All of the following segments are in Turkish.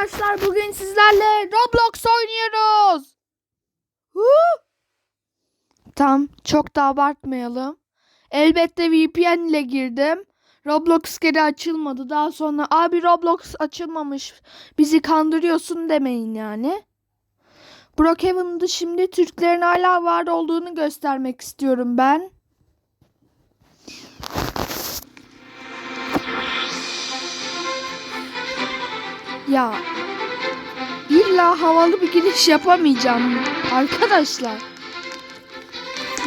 arkadaşlar bugün sizlerle Roblox oynuyoruz. Huu! Tam çok da abartmayalım. Elbette VPN ile girdim. Roblox geri açılmadı. Daha sonra abi Roblox açılmamış. Bizi kandırıyorsun demeyin yani. Brookhaven'da şimdi Türklerin hala var olduğunu göstermek istiyorum ben. Ya illa havalı bir giriş yapamayacağım arkadaşlar.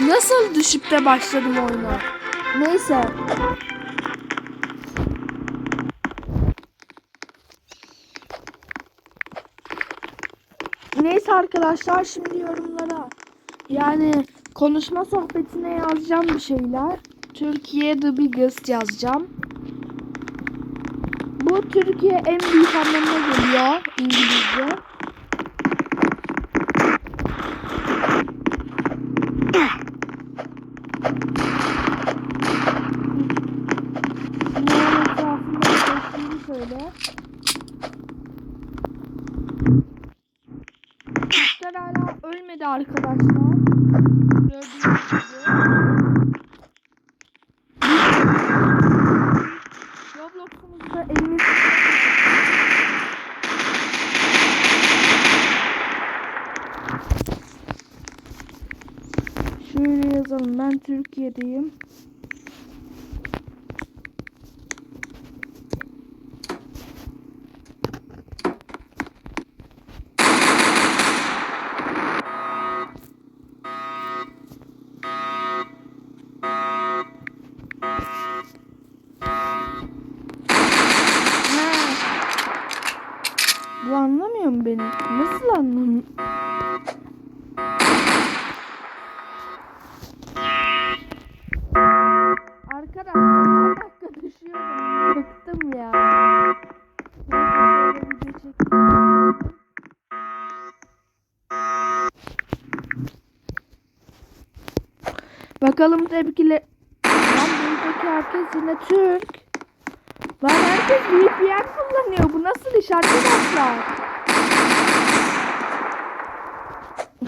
Nasıl düşüp de başladım oyuna? Neyse. Neyse arkadaşlar şimdi yorumlara yani konuşma sohbetine yazacağım bir şeyler. Türkiye the biggest yazacağım. Bu Türkiye en büyük anlamına geliyor İngilizce. Söyle. Türkler hala ölmedi arkadaşlar. Gördüğünüz gibi. Şöyle yazalım. Ben Türkiye'deyim. Bakalım tepkiler. Lan buradaki herkes yine Türk. Lan herkes VPN kullanıyor. Bu nasıl iş arkadaşlar?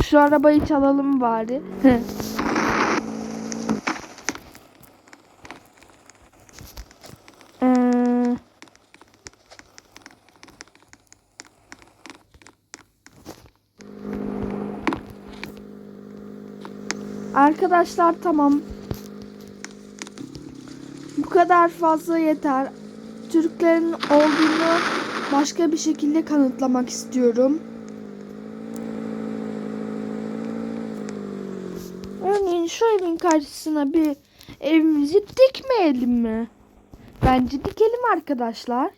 Şu arabayı çalalım bari. Arkadaşlar tamam. Bu kadar fazla yeter. Türklerin olduğunu başka bir şekilde kanıtlamak istiyorum. Örneğin şu evin karşısına bir evimizi dikmeyelim mi? Bence dikelim arkadaşlar.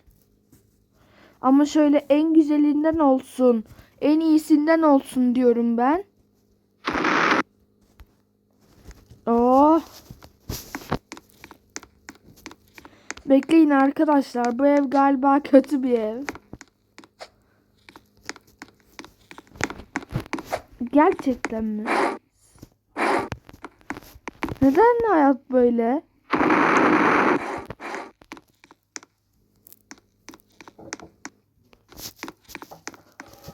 Ama şöyle en güzelinden olsun, en iyisinden olsun diyorum ben. Oh. Bekleyin arkadaşlar. Bu ev galiba kötü bir ev. Gerçekten mi? Neden hayat böyle?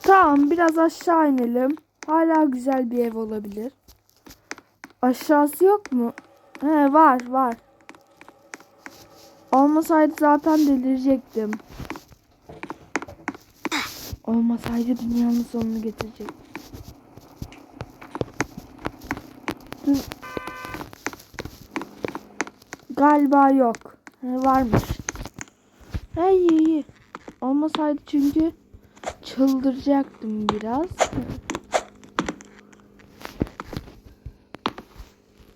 Tamam biraz aşağı inelim. Hala güzel bir ev olabilir. Aşağısı yok mu? He var var. Olmasaydı zaten delirecektim. Olmasaydı dünyanın sonunu getirecek. Dur. Galiba yok. He, varmış. He iyi iyi. Olmasaydı çünkü çıldıracaktım biraz.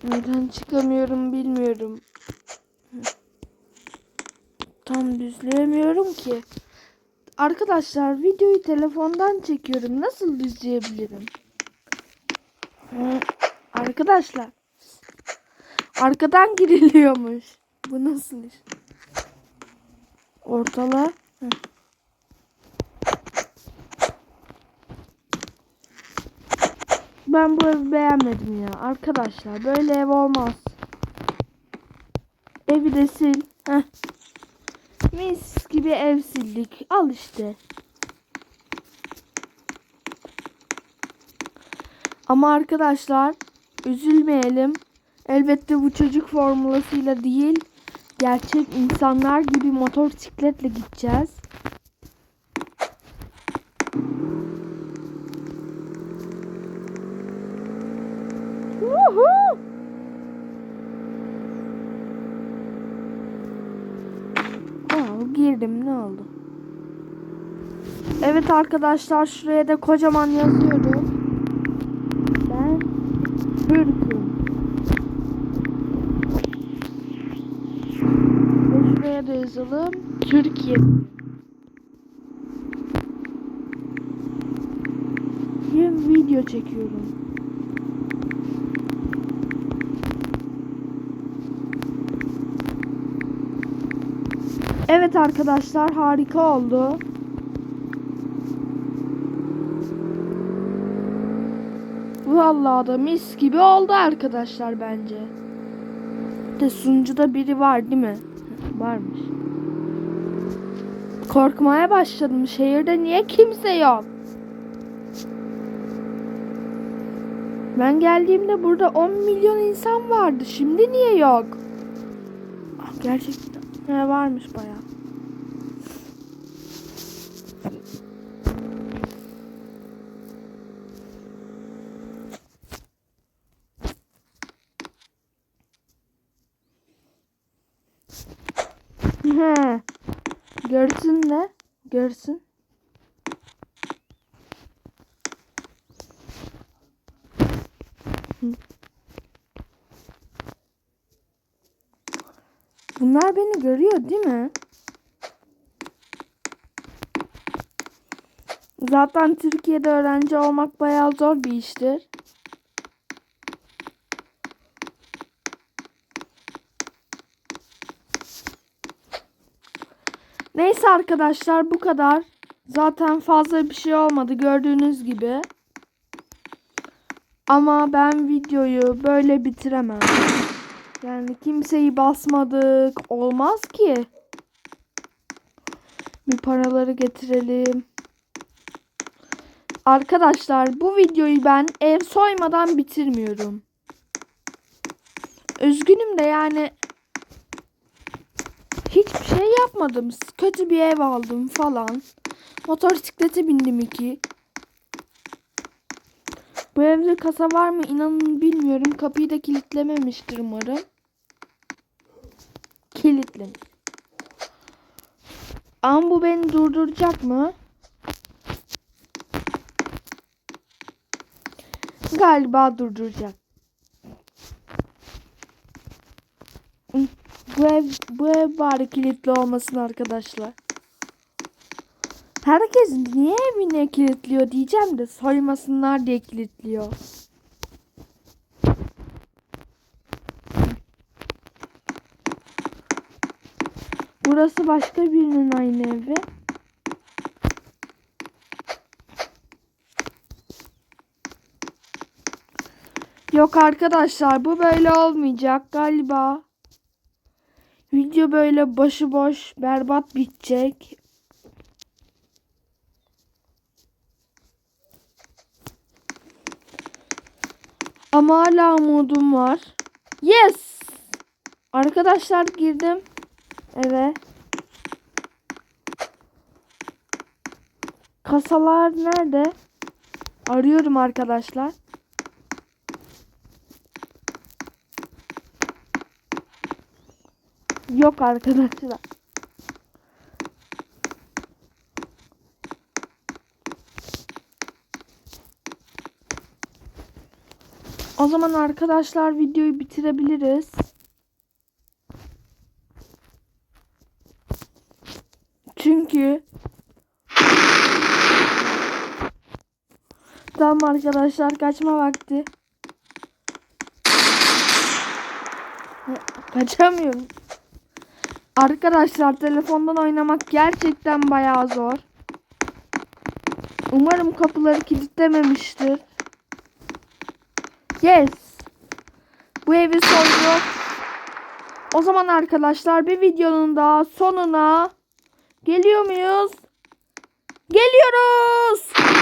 Neden çıkamıyorum bilmiyorum. Tam düzleyemiyorum ki. Arkadaşlar videoyu telefondan çekiyorum. Nasıl düzleyebilirim? Arkadaşlar. Arkadan giriliyormuş. Bu nasıl iş? Ortala. Heh. ben bu evi beğenmedim ya. Arkadaşlar böyle ev olmaz. Evi de sil. Heh. Mis gibi ev sildik. Al işte. Ama arkadaşlar üzülmeyelim. Elbette bu çocuk formülasıyla değil gerçek insanlar gibi motosikletle gideceğiz. Woohoo! Aa, girdim ne oldu? Evet arkadaşlar şuraya da kocaman yazıyorum. Ben Türk'üm. Ve şuraya da yazalım. Türkiye. Bir video çekiyorum. Evet arkadaşlar harika oldu. Vallahi da mis gibi oldu arkadaşlar bence. De sunucuda biri var değil mi? Varmış. Korkmaya başladım. Şehirde niye kimse yok? Ben geldiğimde burada 10 milyon insan vardı. Şimdi niye yok? Ah, Gerçekten. He, varmış bayağı. He. Görsün de. Görsün. Bunlar beni görüyor değil mi? Zaten Türkiye'de öğrenci olmak bayağı zor bir iştir. Neyse arkadaşlar bu kadar. Zaten fazla bir şey olmadı gördüğünüz gibi. Ama ben videoyu böyle bitiremem. Yani kimseyi basmadık. Olmaz ki. Bir paraları getirelim. Arkadaşlar bu videoyu ben ev soymadan bitirmiyorum. Üzgünüm de yani hiçbir şey yapmadım. Kötü bir ev aldım falan. Motosiklete bindim iki. Bu evde kasa var mı inanın bilmiyorum. Kapıyı da kilitlememiştir umarım. Kilitlemiş. Ama bu beni durduracak mı? Galiba durduracak. Bu ev, bu ev bari kilitli olmasın arkadaşlar. Herkes niye evine kilitliyor diyeceğim de soymasınlar diye kilitliyor. Burası başka birinin aynı evi. Yok arkadaşlar bu böyle olmayacak galiba. Video böyle başıboş berbat bitecek. Ama hala umudum var. Yes! Arkadaşlar girdim. eve. Kasalar nerede? Arıyorum arkadaşlar. Yok arkadaşlar. O zaman arkadaşlar videoyu bitirebiliriz. Çünkü Tamam arkadaşlar kaçma vakti. Kaçamıyorum. Arkadaşlar telefondan oynamak gerçekten bayağı zor. Umarım kapıları kilitlememiştir. Yes. Bu evi soyduk. O zaman arkadaşlar bir videonun daha sonuna geliyor muyuz? Geliyoruz.